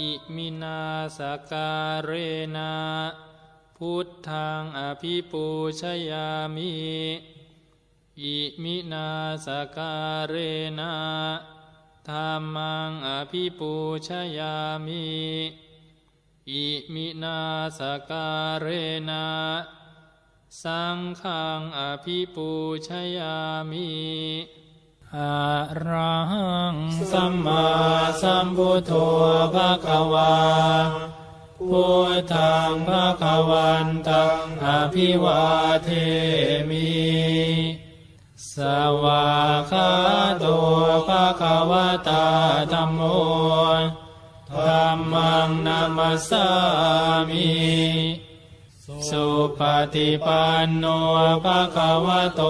อิมินาสการเรนะพุทธังอภิปูชยามิอิมินาสการเรนะธรรมังอภิปูชยามิอิมินาสการเรนะสังฆังอภิปูชยามิ อะระหังสัมมาสัมพุทโธภะคะวาพุทธังภะคะวันตังอภิวาเทมิสวาคาโตภะคะวะตาธัมโมธัมมังนามัสสามิ สุปฏิปันโนภะคะวะโต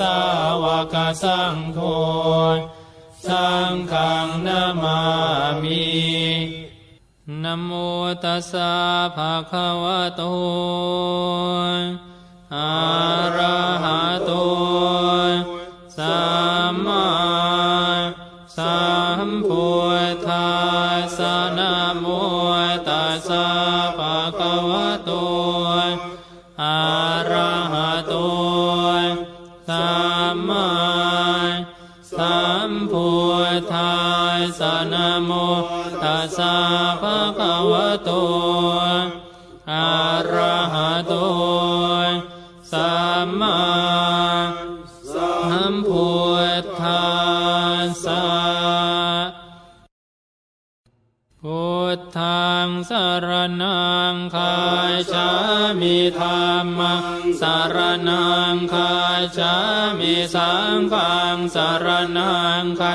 สาวกสังโฆสังฆังนามามินโมตัสสะภะคะวะโตอะระหะโตสัมมาสัมพุทธัสสะนโมตัสสะภะคะวะโต สะนะโมตัสสะภะคะวะโตอะระหะโตสัมมาสัมพุทธัสสะพุทธังสารนังคาชามิธรรมังสารนังคาชามิสังฆังสารนังคา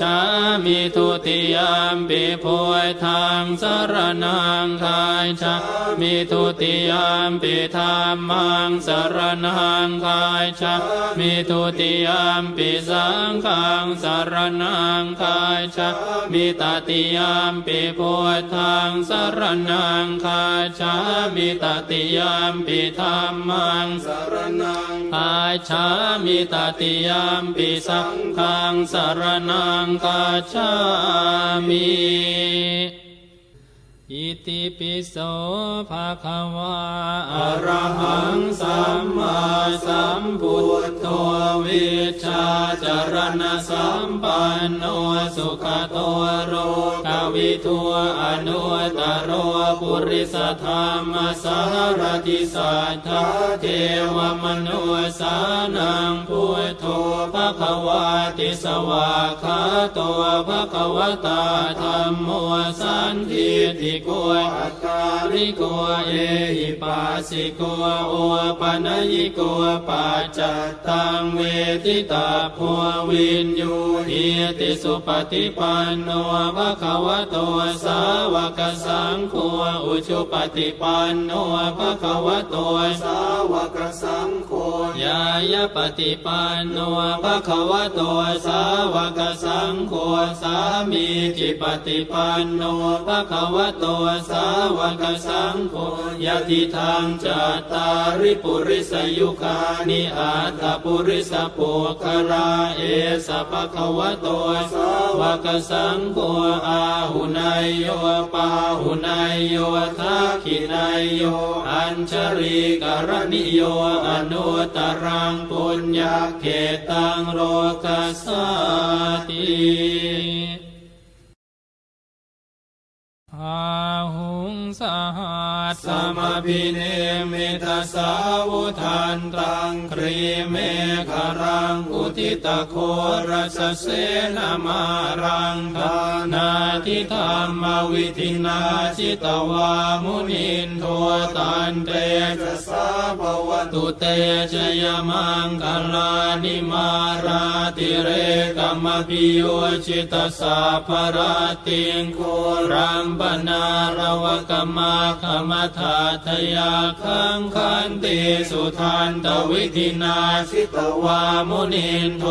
ชามิทุติยามปิพุทธังสารนังคาชามิทุติยามปิธรรมังสารนังคาชามิทุติยามปิสังฆังสารนังคาชามิตติยามปิพุทธังสารนังคาชามิตติยามปิธรรมังสารนังคาชามิตติยามปิสังฆังสารนังคาชามิ อิติปิโสภะคะวะอะระหังสัมมาสัมพุทโธวิชาจารณสัมปันโนสุขโตโรกวิทัวอนุตตโรปุริสธรรมสารติสัทธาเทวมนุสานังพุทโธภะคะวะติสวาคาโตภะควตาธรรมโมสันทิติโกอัตตาริโกเอหิปัสสิโกโอปะนยิโกปัจจตังเวทิตาภัววินยูหิติสุปฏิปันโนภะคะวะโตสาวกสังโฆอุชุปฏิปันโนภะคะวะโตสาวกสังโฆ ยายปฏิปันโนภะคะวะโตสาวกสังโฆสามีจิปฏิปันโนภะคะวะโตสาวกสังโฆยะติทางจัตตาริปุริสยุคานิอัตปุริสปุคราเอสะภะคะวะโตสา วกสังโฆอาหุนายโยปาหุนายโยทักขินายโย อัญชริกรณิโยอนุตรังปุญญาเขตังโรกัสติอาหุงสหัส สมพิเนมิทสสาวุทันตังครีเมฆรังอุทิตโครสเสนามารังทานาทิธรรมวิธินาจิตวามุนินโทตันเตจะสาภวตุเตชยมังคลานิมาราติเรกรรมปิโยจิตสาภราติงโครัมปนารวกมาขมทาทยาคังคันติสุทันตวิธินาชิตวามุนินโท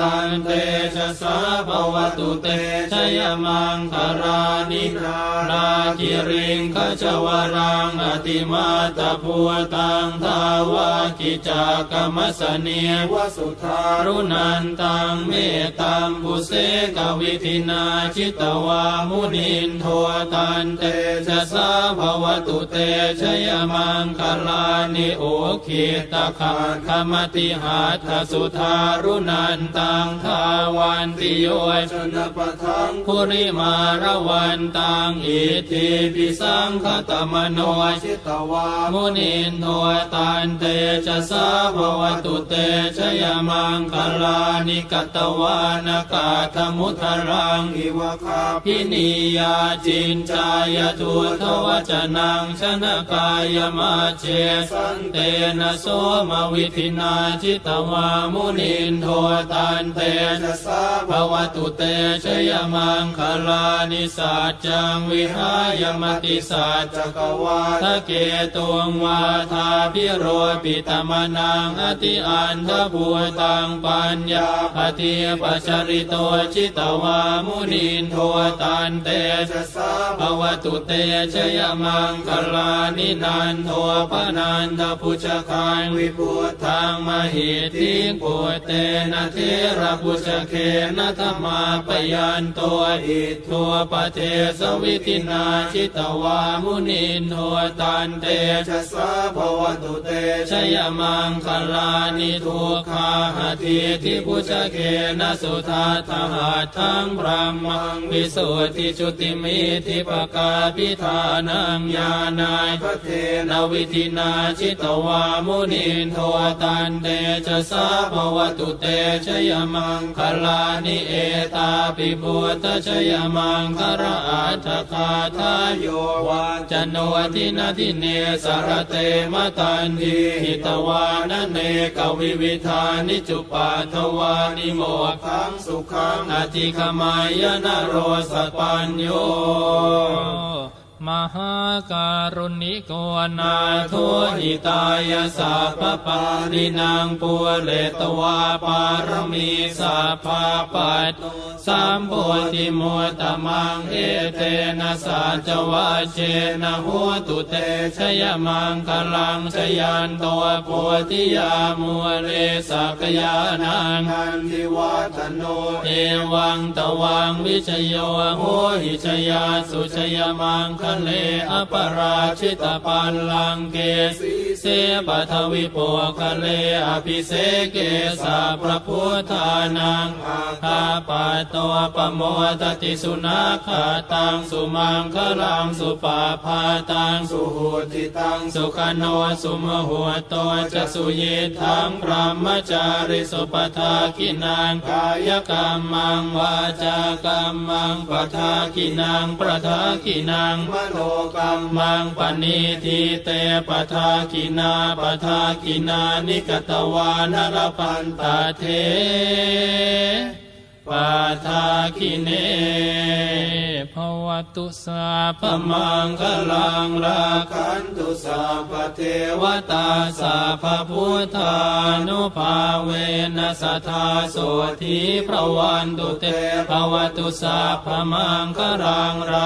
ตันเตชะสาภวตุเตชยมังคารานินาคิริงขจวรังอติมาตาพัวตังทาวากิจากรรมสเนียวสุทารุนันตังเมตตัมบุเสกวิธินาชิตวามุนินโทตันเตชะสาภวตุเตชยมังคลานิโอคิตาคาคมติหาทสุทารุนันตังทาวันติโยชนปทังภุริมารวันตังอิทิปิสังคตมโนชิตวามุนินโทตันเตชะสาภวตุเตชยมังคลานิกตวานกาธมุทรังอิวคาพินิยาจินจายทุทวจนังชนกายมาเจสันเตนะโสมวิธินาจิตวามุนินโทตันเตชะสาภวตุเตชยมังคลานิสัจจังวิหายมติสัจจกวาทะเกตุงวาทาพิโรปิตมนังอติอันทภูตังปัญญาปฏิปัจจริโตจิตวามุนินโทตันเตชะสาภวตุเตชยมังคลานินันโทปนันทพุชคานวิพุทางมหิทิปุเตนะเทระพุชเคนะธรรมาปยันตัวอิทัวปเทสวิตินาชิตวามุนินโทตันเตชะสาภวตุเตชยมังคลานิทุกขาหทิทิพุชเคนะสุทาทหาทั้งพระมังวิสุทธิจุติมิทิปกาพิธานังญาณายพระเทนวิธินาชิตวามุนินโทตันเตชะสาภวตุเตชยมังคลานิเอตาปิพุทธชยมังคระอัตคาทายโยวาจโนทินาทิเนสารเตมตันทีหิตวานเนกวิวิธานิจุปาทวานิโมขังสุขังอธิคมายนโรสปัญโย มหาการุณิโกนาโทหิตายาสัพปารินังปุเรตวาปารมีสัพพปัตสามโพธิมุตตมังเอเตนะสัจวะเจนะโหตุเตชยมังคลังชยันตัวโพธิยามัวเลสักยานังทันทิวัฒโนเอวังตวังวิชโยโหหิชยาสุชยมังคะเลอปราชิตปัลลังเกสเสปัทวิปคะเลอภิเสเกสาพระพุทธานังคาปะตัวปโมตติสุนาคาตังสุมังคลังสุปาพาตังสุหุติตังสุขโนสุมหัวโตจะสุเยทังพรหมจาริสุปทากินังกายกรรมังวาจากรรมังปทากินังประทากินังมโนกรรมังปณิทิเตปทากินาปทากินานิกตวานรปันตาเทปาทาคิเนภวตุสาพมังคลังราคันตุสาพเทวตาสาพพุทธานุภาเวนัสทธาโสธีพระวันตุเตภวตุสาพมังคลังร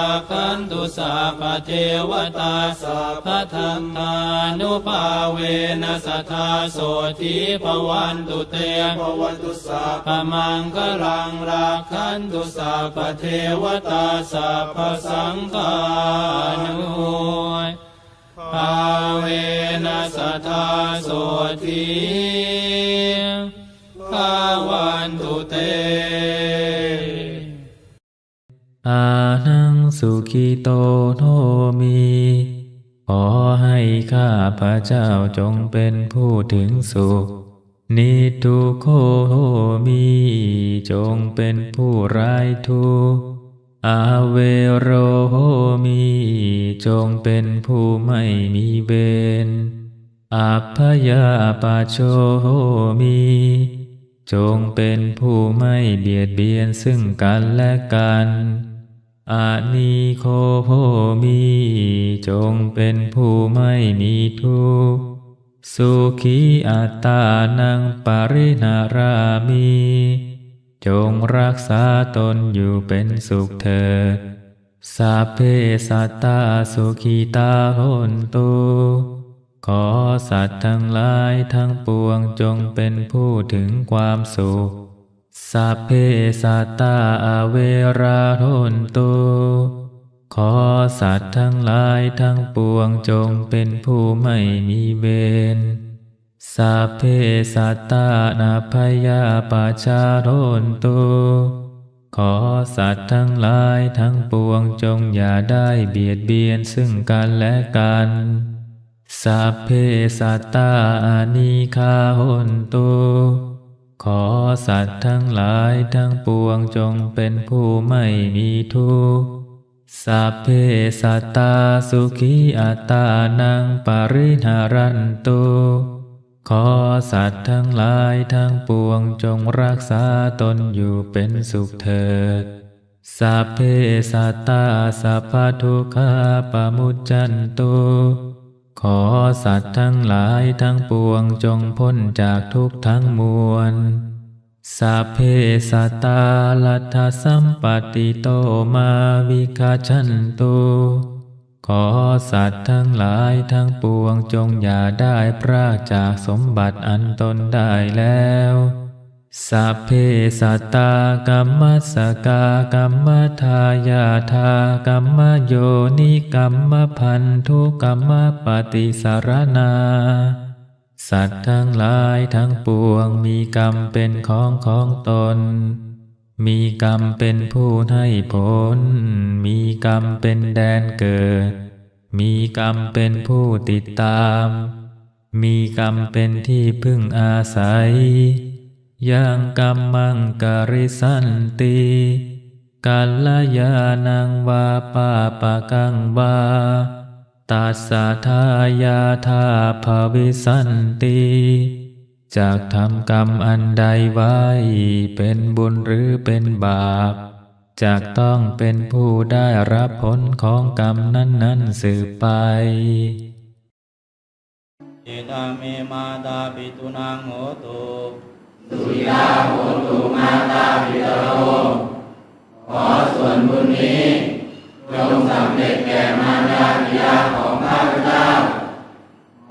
าคันตุ สาพเทวตาสาพธรรมานุภาเวนัสทธาโสธีพระวันตุเตภวตุสาพมังคลังราคันตุสาพเทวตาสาพสังฆานุภาเวนัสทธาโสธีภาวันตุเตอานัง สุขิโตโนมีขอให้ข้าพระเจ้าจงเป็นผู้ถึงสุข นิทุโคโหมีจงเป็นผู้ไร้ทุกข์อาเวโรโหมีจงเป็นผู้ไม่มีเวรอัพพยาปาโชโหมี จงเป็นผู้ไม่เบียดเบียนซึ่งกันและกัน อานิโคโพมีจงเป็นผู้ไม่มีทุกข์สุขีอัตตานังปรินารามี จงรักษาตนอยู่เป็นสุขเถิดสัพเพสัตตาสุขีตาโหนตุขอสัตว์ทั้งหลายทั้งปวงจงเป็นผู้ถึงความสุข สัพเพสัตตาอเวราโหนตุขอสัตว์ทั้งหลายทั้งปวงจงเป็นผู้ไม่มีเวรสัพเพสัตตานาพยาปาชาโหนตุขอสัตว์ทั้งหลายทั้งปวงจงอย่าได้เบียดเบียนซึ่งกันและกันสัพเพสัตตาอานิคาโหนตุ ขอสัตว์ทั้งหลายทั้งปวงจงเป็นผู้ไม่มีทุกข์สัพเพสัตตาสุขีอัตตานังปริหารันตุขอสัตว์ทั้งหลายทั้งปวงจงรักษาตนอยู่เป็นสุขเถิดสัพเพสัตตาสัพพทุกขาปมุจจันตุ ขอสัตว์ทั้งหลายทั้งปวงจงพ้นจากทุกทั้งมวลสัพเพสัตตาลัทธสัมปติโตมาวิคาชันตุขอสัตว์ทั้งหลายทั้งปวงจงอย่าได้พรากจากสมบัติอันตนได้แล้ว สัพเพสัตตากัมมัสกากัมมทายาทากัมมโยนิกัมมพันธุกัมมปฏิสารนา สัตว์ทั้งหลายทั้งปวงมีกรรมเป็นของของตน มีกรรมเป็นผู้ให้ผล มีกรรมเป็นแดนเกิด มีกรรมเป็นผู้ติดตาม มีกรรมเป็นที่พึ่งอาศัย ยังกรรมังกริสันติกัลยานังวาปาปะกังวาตัสสะทายาทาภวิสันติจากทำกรรมอันใดไว้ เป็นบุญหรือเป็นบาป จากต้องเป็นผู้ได้รับผลของกรรมนั้นๆสืบไปเอตามีมาดาปิตุนางโธ สุยาโหตุมาตาพิตโรขอส่วนบุญนี้จงสำเร็จแก่มารดาบิยาของข้าพเจ้า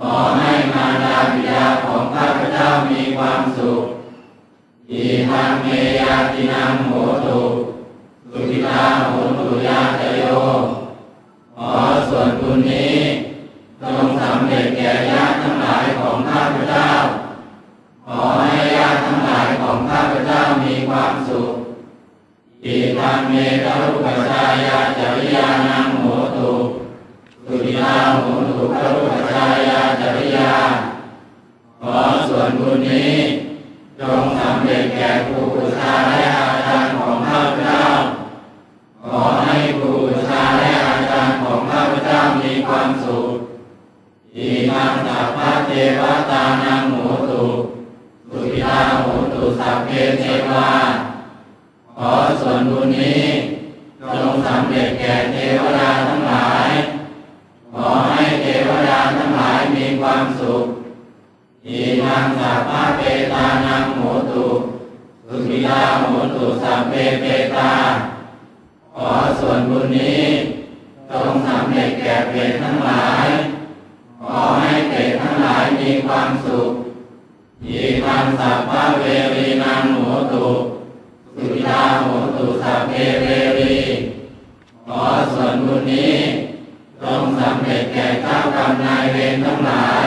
ขอให้มารดาบิยาของข้าพเจ้ามีความสุขอิทังเมยาตินังโหตุ งสัพพะเปตานังโหตุสุขิตาโหตุสัพเพเปตา ขอส่วนบุญนี้จงสำเร็จแก่เปรตทั้งหลาย ขอให้เพรทั้งหลายมีความสุขยีทังสัพพะเวรีนังโหตุสุขิตาโหตุสัพเพเวรีขอส่วนบุญนี้จงสำเร็จแก่เจ้ากรรมนายเวรทั้งหลาย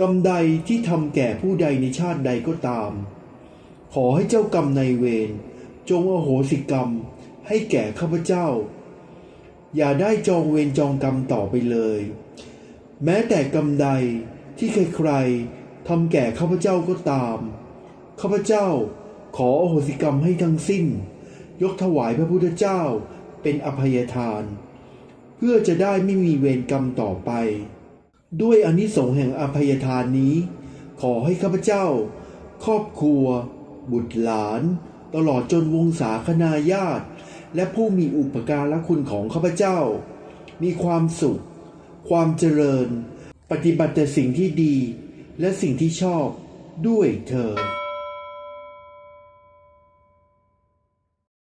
กรรมใดที่ทำแก่ผู้ใดในชาติใดก็ตาม ขอให้เจ้ากรรมในเวรจงอโหสิกรรมให้แก่ข้าพเจ้า อย่าได้จองเวรจองกรรมต่อไปเลย แม้แต่กรรมใดที่ใครๆทำแก่ข้าพเจ้าก็ตามข้าพเจ้าขออโหสิกรรมให้ทั้งสิ้น ยกถวายพระพุทธเจ้าเป็นอภัยทาน เพื่อจะได้ไม่มีเวรกรรมต่อไป ด้วยอานิสงส์แห่งอภัยทานนี้ ขอให้ข้าพเจ้า ครอบครัว บุตรหลาน ตลอดจนวงศาคณาญาติ และผู้มีอุปการะคุณของข้าพเจ้า มีความสุข ความเจริญ ปฏิบัติแต่สิ่งที่ดี และสิ่งที่ชอบด้วยเธอ